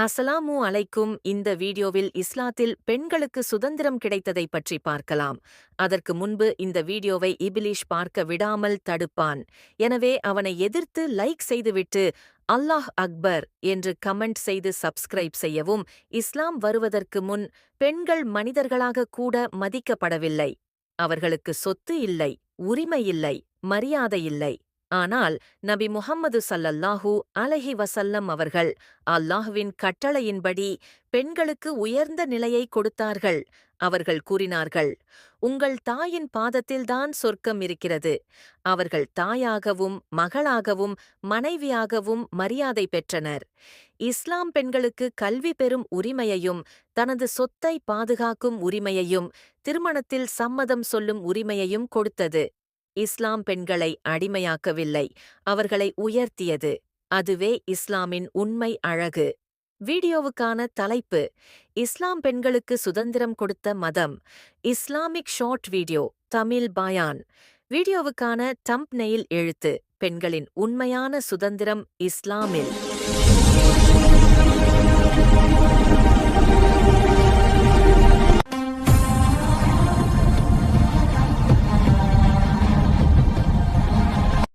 அஸ்ஸலாமு அலைக்கும். இந்த வீடியோவில் இஸ்லாத்தில் பெண்களுக்கு சுதந்திரம் கிடைத்ததை பற்றி பார்க்கலாம். அதற்கு முன்பு இந்த வீடியோவை இபிலிஷ் பார்க்க விடாமல் தடுப்பான். எனவே அவனை எதிர்த்து லைக் செய்துவிட்டு அல்லாஹ் அக்பர் என்று கமெண்ட் செய்து சப்ஸ்கிரைப் செய்யவும் இஸ்லாம் வருவதற்கு முன் பெண்கள் மனிதர்களாக கூட மதிக்கப்படவில்லை. அவர்களுக்கு சொத்து இல்லை உரிமை இல்லை மரியாதை இல்லை. ஆனால் நபி முஹம்மது சல்லல்லாஹூ அலஹி வசல்லம் அவர்கள் அல்லாஹுவின் கட்டளையின்படி பெண்களுக்கு உயர்ந்த நிலையை கொடுத்தார்கள். அவர்கள் கூறினார்கள் உங்கள் தாயின் பாதத்தில்தான் சொர்க்கம் இருக்கிறது. அவர்கள் தாயாகவும் மகளாகவும் மனைவியாகவும் மரியாதை பெற்றனர். இஸ்லாம் பெண்களுக்கு கல்வி பெறும் உரிமையையும் தனது சொத்தை பாதுகாக்கும் உரிமையையும் திருமணத்தில் சம்மதம் சொல்லும் உரிமையையும் கொடுத்தது. இஸ்லாம் பெண்களை அடிமையாக்கவில்லை அவர்களை உயர்த்தியது. அதுவே இஸ்லாமின் உண்மை அழகு. வீடியோவுக்கான தலைப்பு இஸ்லாம் பெண்களுக்கு சுதந்திரம் கொடுத்த மதம். இஸ்லாமிக் ஷார்ட் வீடியோ தமிழ் பயான். வீடியோவுக்கான டம்ப் நெயில் எழுத்து பெண்களின் உண்மையான சுதந்திரம் இஸ்லாமில்.